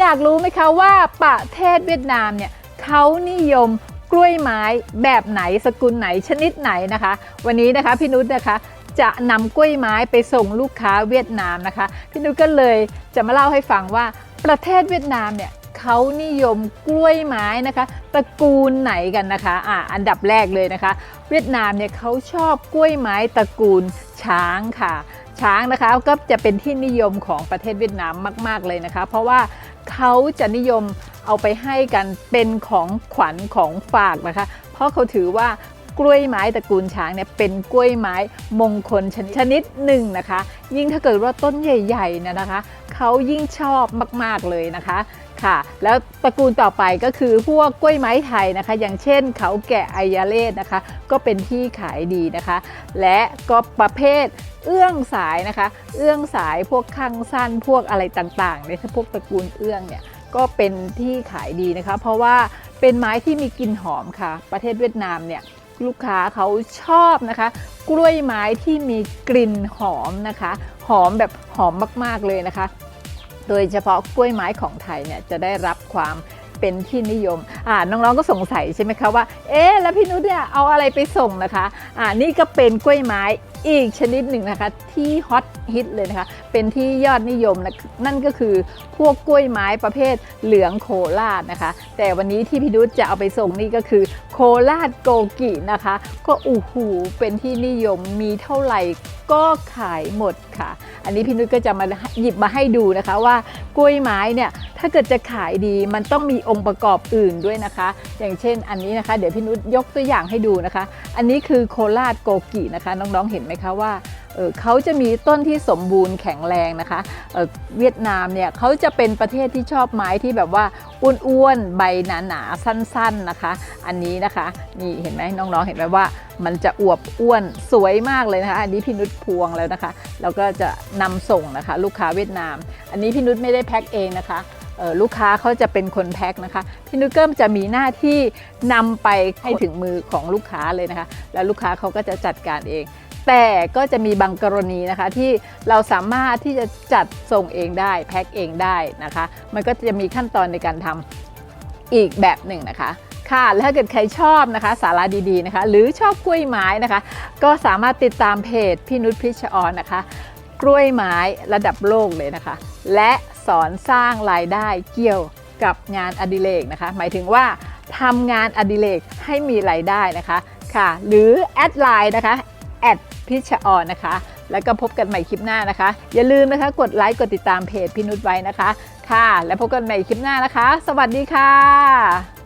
อยากรู้ไหมคะว่าประเทศเวียดนามเนี่ยเขานิยมกล้วยไม้แบบไหนสกุลไหนชนิดไหนนะคะ วันนี้นะคะพี่นุชนะคะจะนำกล้วยไม้ไปส่งลูกค้าเวียดนามนะคะพี่นุชก็เลยจะมาเล่าให้ฟังว่าประเทศเวียดนามเนี่ยเขานิยมกล้วยไม้นะคะตระกูลไหนกันนะคะอ่าอันดับแรกเลยนะคะ เวียดนามเนี่ยเขาชอบกล้วยไม้ตระกูลช้างค่ะ ช้างนะคะก็จะเป็นที่นิยมของประเทศเวียดนามมาก ๆเลยนะคะ เพราะว่า เขาจะนิยมเอาไปให้กันเป็นของขวัญของฝากนะคะ เพราะเขาถือว่ากล้วยไม้ตระกูลช้างเนี่ยเป็นกล้วยไม้มงคลชนิดชนิดหนึ่งนะคะ ยิ่งถ้าเกิดว่าต้นใหญ่ๆเนี่ยนะคะ เขายิ่งชอบมากๆเลยนะคะ ค่ะ แล้วตระกูลต่อไปก็คือพวกกล้วยไม้ไทยนะคะ อย่างเช่นเขาแกะไอยาเลศนะคะ ก็เป็นที่ขายดีนะคะ และก็ประเภทเอื้องสายนะคะ เอื้องสายพวกข้างสั้นพวกอะไรต่างๆเนี่ยถ้าพวกตระกูลเอื้องเนี่ยก็เป็นที่ขายดีนะคะ เพราะว่าเป็นไม้ที่มีกลิ่นหอมค่ะ ประเทศเวียดนามเนี่ยลูกค้าเขาชอบนะคะ กล้วยไม้ที่มีกลิ่นหอมนะคะ หอมแบบหอมมากๆเลยนะคะ โดยเฉพาะกล้วยไม้ของไทยเนี่ยจะได้รับความเป็นที่นิยมอ่าน้องๆก็สงสัยใช่ไหมคะว่า เอ๊ะแล้วพี่นุชเนี่ยเอาอะไรไปส่งนะคะอ่านี่ก็เป็นกล้วยไม้อีกชนิดหนึ่งนะคะที่ฮอตฮิตเลยนะคะเป็นที่ยอดนิยมนะนั่นก็คือพวกกล้วยไม้ประเภทเหลืองโคราชนะคะ แต่วันนี้ที่พี่นุชจะเอาไปส่งนี่ก็คือ โคราชโกกินะคะ ก็อู้หูเป็นที่นิยมมีเท่าไหร่ ก็ขายหมดค่ะ อันนี้พี่นุชก็จะมาหยิบมาให้ดูนะคะว่ากล้วยไม้เนี่ยถ้าเกิดจะขายดีมันต้องมีองค์ประกอบอื่นด้วยนะคะ อย่างเช่นอันนี้นะคะ เดี๋ยวพี่นุชยกตัวอย่างให้ดูนะคะ อันนี้คือโคราชโกกินะคะ น้องๆเห็นไหมคะว่า เขาจะมีต้นที่สมบูรณ์แข็งแรงนะคะเเวียดนามเนี่ยเขาจะเป็นประเทศที่ชอบไม้ที่แบบว่าอ้วนๆใบหนาๆสั้นๆนะคะ อันนี้นะคะนี่เห็นไหมน้องๆเห็นไหมว่ามันจะอวบอ้วนสวยมากเลยนะคะอันนี้พี่นุชพวงแล้วนะคะ แล้วก็จะนำส่งนะคะ ลูกค้าเวียดนาม อันนี้พี่นุชไม่ได้แพ็คเองนะคะลูกค้าเขาจะเป็นคนแพ็คนะคะพี่นุชก็จะมีหน้าที่นำไปให้ถึงมือของลูกค้าเลยนะคะ แล้วลูกค้าเขาก็จะจัดการเอง แต่ก็จะมีบางกรณีนะคะที่เราสามารถที่จะจัดส่งเองได้แพ็คเองได้นะคะ มันก็จะมีขั้นตอนในการทำอีกแบบหนึ่งนะคะค่ะแล้วถ้าเกิดใครชอบนะคะสาระดีๆนะคะ หรือชอบกล้วยไม้นะคะ ก็สามารถติดตามเพจพี่นุชพิชออนนะคะ กล้วยไม้ระดับโลกเลยนะคะ และสอนสร้างรายได้เกี่ยวกับงานอดิเรกนะคะ หมายถึงว่าทำงานอดิเรกให้มีรายได้นะคะค่ะ หรือแอดไลน์นะคะ แอดพิชออนนะคะ แล้วก็พบกันใหม่คลิปหน้านะคะ อย่าลืมนะคะกดไลค์กดติดตามเพจพี่นุชไว้นะคะ ค่ะ แล้วพบกันใหม่คลิปหน้านะคะ สวัสดีค่ะ